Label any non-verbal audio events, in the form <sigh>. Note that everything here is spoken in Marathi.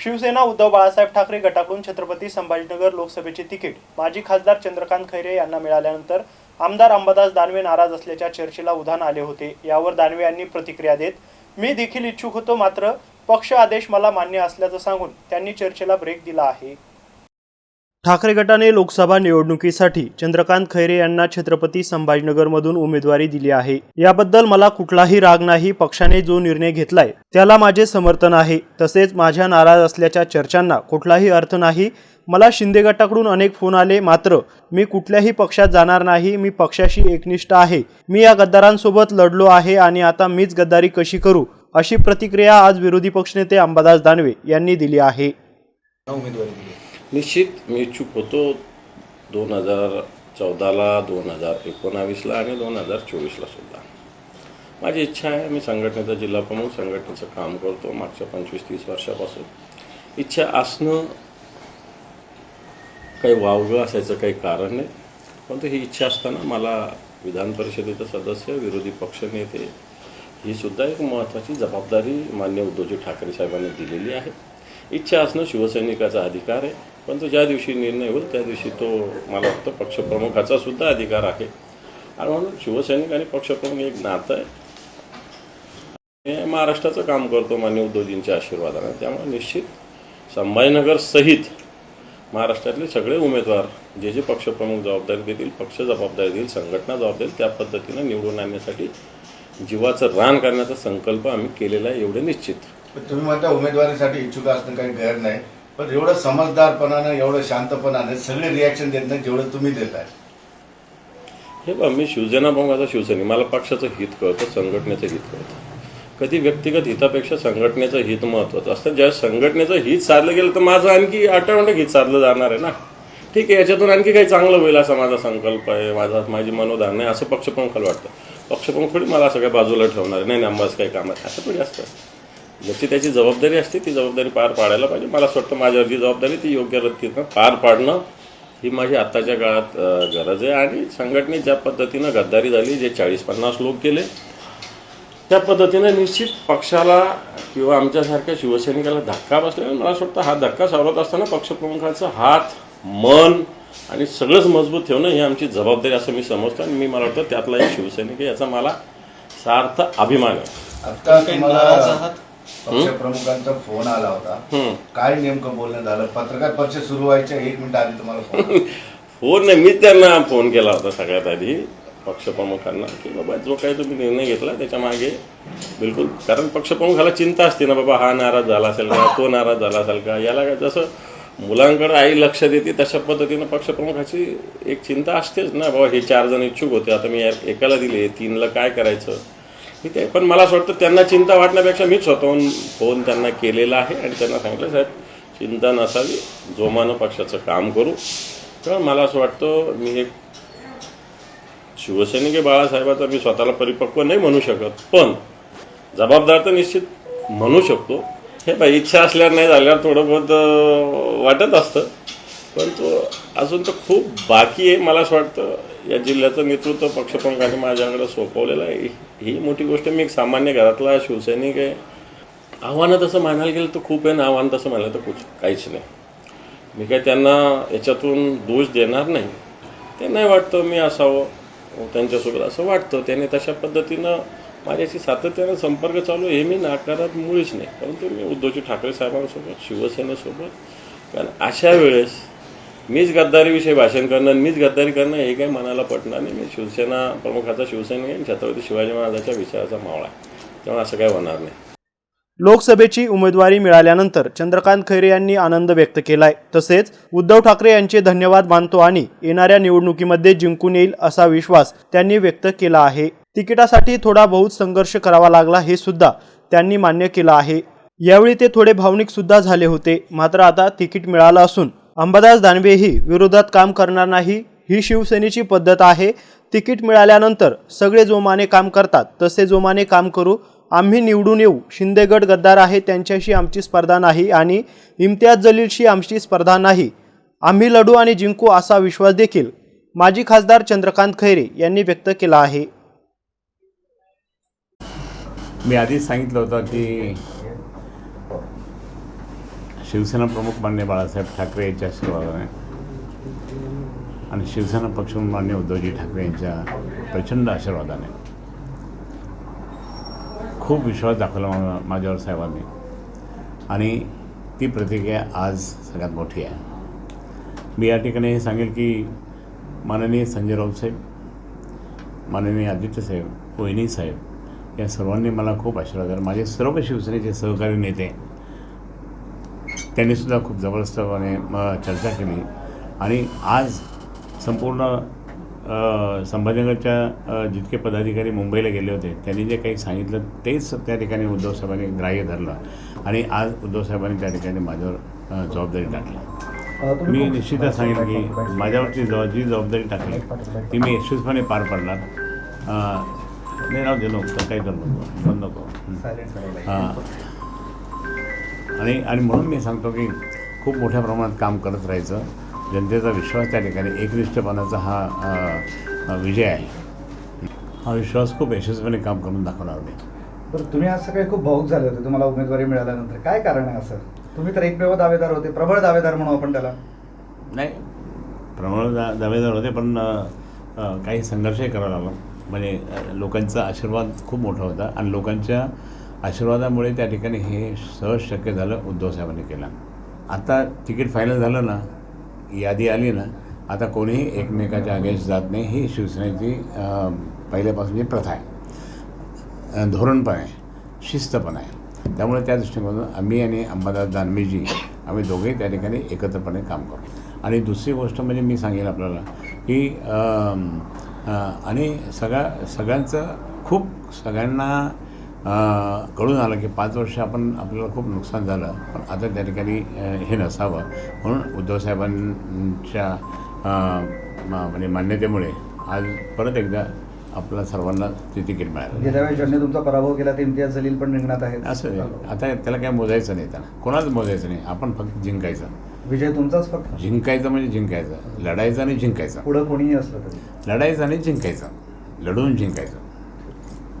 शिवसेना उद्धव बाळासाहेब ठाकरे गटाकडून छत्रपती संभाजीनगर लोकसभेचे तिकीट माजी खासदार चंद्रकांत खैरे यांना मिळाल्यानंतर आमदार अंबादास दानवे नाराज असल्याच्या चर्चेला उधाण आले होते. यावर दानवे यांनी प्रतिक्रिया देत मी देखील इच्छुक होतो मात्र पक्ष आदेश मला मान्य असल्याचं सांगून त्यांनी चर्चेला ब्रेक दिला आहे. ठाकरे गटाने लोकसभा निवडणुकीसाठी चंद्रकांत खैरे यांना छत्रपती संभाजीनगरमधून उमेदवारी दिली आहे. याबद्दल मला कुठलाही राग नाही पक्षाने जो निर्णय घेतलाय त्याला माझे समर्थन आहे. तसेच माझ्या नाराज असल्याच्या चर्चांना कुठलाही अर्थ नाही. मला शिंदे गटाकडून अनेक फोन आले मात्र मी कुठल्याही पक्षात जाणार नाही. मी पक्षाशी एकनिष्ठ आहे. मी या गद्दारांसोबत लढलो आहे आणि आता मीच गद्दारी कशी करू अशी प्रतिक्रिया आज विरोधी पक्षनेते अंबादास दानवे यांनी दिली आहे. उमेदवारी दिली निश्चित मी इच्छुक होतो दोन हजार चौदाला दोन हजार एकोणावीसला आणि दोन हजार चोवीसला सुद्धा. माझी इच्छा आहे मी संघटनेचा जिल्हा प्रमुख संघटनेचं काम करतो मागच्या पंचवीस तीस वर्षापासून. इच्छा असणं काही वावगं असायचं काही कारण नाही परंतु ही इच्छा असताना मला विधान परिषदेचं सदस्य विरोधी पक्षनेते ही सुद्धा एक महत्त्वाची जबाबदारी मान्य उद्धवजी ठाकरे साहेबांनी दिलेली आहे. इच्छा असणं शिवसैनिकाचा अधिकार आहे. परंतु ज्या दिवशी निर्णय होईल त्या दिवशी तो मला वाटतं पक्षप्रमुखाचा सुद्धा अधिकार आहे. आणि म्हणून शिवसैनिक आणि पक्षप्रमुख एक नातं आहे. महाराष्ट्राचं काम करतो मान्य उद्धवजींच्या आशीर्वादाने. त्यामुळे निश्चित संभाजीनगर सहित महाराष्ट्रातले सगळे उमेदवार जे जे पक्षप्रमुख जबाबदारी देतील पक्ष जबाबदारी देईल संघटना जबाबदारी त्या पद्धतीनं निवडून आणण्यासाठी जीवाचं रान करण्याचा संकल्प आम्ही केलेला आहे एवढे निश्चित. तुम्ही म्हणता उमेदवारीसाठी इच्छुक असणं काही गैर नाही. पण एवढं समजदारपणानं एवढं शांतपणानं सगळे रिॲक्शन देत नाही जेवढं तुम्ही देताय. हे बा मी शिवसेना प्रमुखाचा शिवसैनिक मला पक्षाचं हित कळतं संघटनेचं हित कळतं. कधी व्यक्तिगत हितापेक्षा संघटनेचं हित महत्त्वाचं असतं. ज्या संघटनेचं हित साधलं गेलं तर माझं आणखी ऑटोमॅटिक हित साधलं जाणार आहे ना. ठीक आहे याच्यातून आणखी काही चांगलं होईल असा माझा संकल्प आहे माझा माझी मनोधारणा आहे असं पक्षप्रमुखाला वाटतं. पक्षप्रमुख थोडी मला सगळ्या बाजूला ठेवणार आहे. नाही नाही अंबाज काही काम आहे असं थोडी असतं. ज्याची त्याची जबाबदारी असते ती जबाबदारी पार पाडायला पाहिजे. मला असं वाटतं माझ्यावर जी जबाबदारी ती योग्य रीतीनं पार पाडणं ही माझी आत्ताच्या काळात गरज आहे. आणि संघटनेत ज्या पद्धतीनं गद्दारी झाली जे चाळीस पन्नास लोक गेले त्या पद्धतीनं निश्चित पक्षाला किंवा आमच्यासारख्या शिवसैनिकाला धक्का बसलेला मला असं वाटतं हा धक्का सावरत असताना पक्षप्रमुखाचा हात मन आणि सगळंच मजबूत ठेवणं ही आमची जबाबदारी असं मी समजतो. आणि मी मला वाटतं त्यातला एक शिवसैनिक याचा मला सार्थ अभिमान आहे. आता पक्षप्रमुखांचा फोन आला होता. काय नेमकं बोलणं झालं पत्रकार परिषद सुरू व्हायच्या एक मिनिट आधी तुम्हाला फोन. <laughs> फोन नाही मी त्यांना फोन केला होता सगळ्यात आधी पक्षप्रमुखांना की बाबा जो काही तुम्ही निर्णय घेतला त्याच्यामागे बिलकुल कारण पक्षप्रमुखाला चिंता असते ना बाबा हा नाराज झाला असेल का तो नाराज झाला असेल का याला काय जसं मुलांकडे आई लक्ष देते तशा पद्धतीनं पक्षप्रमुखाची एक चिंता असतेच ना बाबा हे चार जण इच्छुक होते आता मी एकाला दिले तीनला काय करायचं ठीक आहे. पण मला असं वाटतं त्यांना चिंता वाटण्यापेक्षा मीच स्वतःहून फोन त्यांना केलेला आहे आणि त्यांना सांगितलं साहेब चिंता नसावी. जोमानं पक्षाचं काम करू. कारण मला असं वाटतं मी एक शिवसैनिक बाळासाहेबाचा मी स्वतःला परिपक्व नाही म्हणू शकत. पण जबाबदार तर निश्चित म्हणू शकतो. हे बाई इच्छा असल्यावर नाही झाल्यावर थोडं बहुत वाटत असतं. पण तो अजून तर खूप बाकी आहे मला असं वाटतं. या जिल्ह्याचं नेतृत्व पक्षप्रमुखाने माझ्याकडे सोपवलेलं आहे. ही मोठी गोष्ट मी एक सामान्य घरातला शिवसैनिक आहे. आव्हानं तसं म्हणायला गेलं तर खूप आहे ना आव्हान तसं म्हणायला तर कुछ काहीच नाही. मी काय त्यांना याच्यातून दोष देणार नाही. ते नाही वाटतं मी असावं त्यांच्यासोबत असं वाटतं. त्याने तशा पद्धतीनं माझ्याशी सातत्यानं संपर्क चालू हे मी नाकारात मुळीच नाही. परंतु मी उद्धवजी ठाकरे साहेबांसोबत शिवसेनेसोबत कारण अशा वेळेस मीच गद्दारीविषयी भाषण करणं मीच गद्दारी करणं हे काही मनाला पटणार नाही. मी शिवसेना प्रमुखाचा शिवसैनिक आणि छत्रपती शिवाजी महाराजांच्या विचाराचा मावळा आहे. त्यामुळे असं काही होणार नाही. लोकसभेची उमेदवारी मिळाल्यानंतर चंद्रकांत खैरे यांनी आनंद व्यक्त केलाय. तसेच उद्धव ठाकरे यांचे धन्यवाद मानतो आणि येणाऱ्या निवडणुकीमध्ये जिंकून येईल असा विश्वास त्यांनी व्यक्त केला आहे. तिकिटासाठी थोडा बहुत संघर्ष करावा लागला हे सुद्धा त्यांनी मान्य केलं आहे. यावेळी ते थोडे भावनिक सुद्धा झाले होते. मात्र आता तिकीट मिळालं असून अंबादास दानवेही विरोधात काम करणार नाही ही शिवसेनेची पद्धत आहे. तिकीट मिळाल्यानंतर सगळे जोमाने काम करतात. तसे जोमाने काम करू आम्ही निवडून येऊ. शिंदेगड गद्दार आहे त्यांच्याशी आमची स्पर्धा नाही आणि इम्तियाज जलीलशी आमची स्पर्धा नाही. आम्ही लढू आणि जिंकू असा विश्वास देखील माजी खासदार चंद्रकांत खैरे यांनी व्यक्त केला आहे. मी आधीच सांगितलं होतं की शिवसेना प्रमुख मान्य बाळासाहेब ठाकरे यांच्या आशीर्वादाने आणि शिवसेना पक्ष मान्य उद्धवजी ठाकरे यांच्या प्रचंड आशीर्वादाने खूप विश्वास दाखवला मा- माझ्यावर साहेबांनी. आणि ती प्रतिक्रिया आज सगळ्यात मोठी आहे. मी या ठिकाणी हे सांगेल की माननीय संजय राऊत साहेब माननीय आदित्य साहेब वहिनी साहेब या सर्वांनी मला खूप आशीर्वाद दिला. माझे सर्व शिवसेनेचे सहकारी नेते त्यांनीसुद्धा खूप जबरदस्तपणे चर्चा केली. आणि आज संपूर्ण संभाजीनगरच्या जितके पदाधिकारी मुंबईला गेले होते त्यांनी जे काही सांगितलं तेच त्या ठिकाणी उद्धव साहेबांनी ग्राह्य धरलं. आणि आज उद्धव साहेबांनी त्या ठिकाणी माझ्यावर जबाबदारी टाकली. मी निश्चितच सांगेन की माझ्यावरची जबाब जी जबाबदारी टाकली ती मी यशस्वीपणे पार पाडणार. अ, नाही राहू दे नको काही करू नको बंद नको. हं. आणि आणि म्हणून मी सांगतो की खूप मोठ्या प्रमाणात काम करत राहायचं. जनतेचा विश्वास त्या ठिकाणी एकनिष्ठपणाचा हा विजय आहे. हा विश्वास खूप यशस्वीपणे काम करून दाखवणार मी. बरं तुम्ही आज सकाळी खूप भाऊक झाले होते तुम्हाला उमेदवारी मिळाल्यानंतर. काय कारण आहे असं? तुम्ही तर एकमेव दावेदार होते प्रबळ दावेदार म्हणू आपण त्याला. नाही प्रमाण दा दावेदार होते पण काही संघर्षही करावा लागला. म्हणजे लोकांचा आशीर्वाद खूप मोठा होता. आणि लोकांच्या आशीर्वादामुळे त्या ठिकाणी हे सहज शक्य झालं उद्धव साहेबांनी केलं. आता तिकीट फायनल झालं ना यादी आली ना आता कोणीही एकमेकाच्या अगेन्स्ट जात नाही ही शिवसेनेची पहिल्यापासूनची प्रथा आहे. धोरण पण आहे शिस्त पण आहे. त्यामुळे त्या दृष्टिकोनातून आम्ही आणि अंबादास दानवेजी आम्ही दोघेही त्या ठिकाणी एकत्रपणे काम करू आणि दुसरी गोष्ट म्हणजे मी सांगेन आपल्याला की आणि सगळ्या सगळ्यांचं खूप सगळ्यांना कळून आलं की पाच वर्ष आपण आपल्याला खूप नुकसान झालं. पण आता त्या ठिकाणी हे नसावं. म्हणून उद्धव साहेबांच्या अ, म- म्हणजे मान्यतेमुळे आज परत एकदा आपल्या सर्वांना ते तिकीट मिळालं. गेल्या वेळेस ज्यांनी तुमचा पराभव केला ते इम्तियाज जलील पण रिंगणात आहेत. असं आहे. आता त्याला काय मोजायचं नाही त्याला. कोणाच मोजायचं नाही. आपण फक्त जिंकायचं. विजय तुमचाच फक्त? जिंकायचं म्हणजे जिंकायचं. लढायचं आणि जिंकायचं. पुढं कोणीही असलं तरी. लढायचं आणि जिंकायचं. लढून जिंकायचं.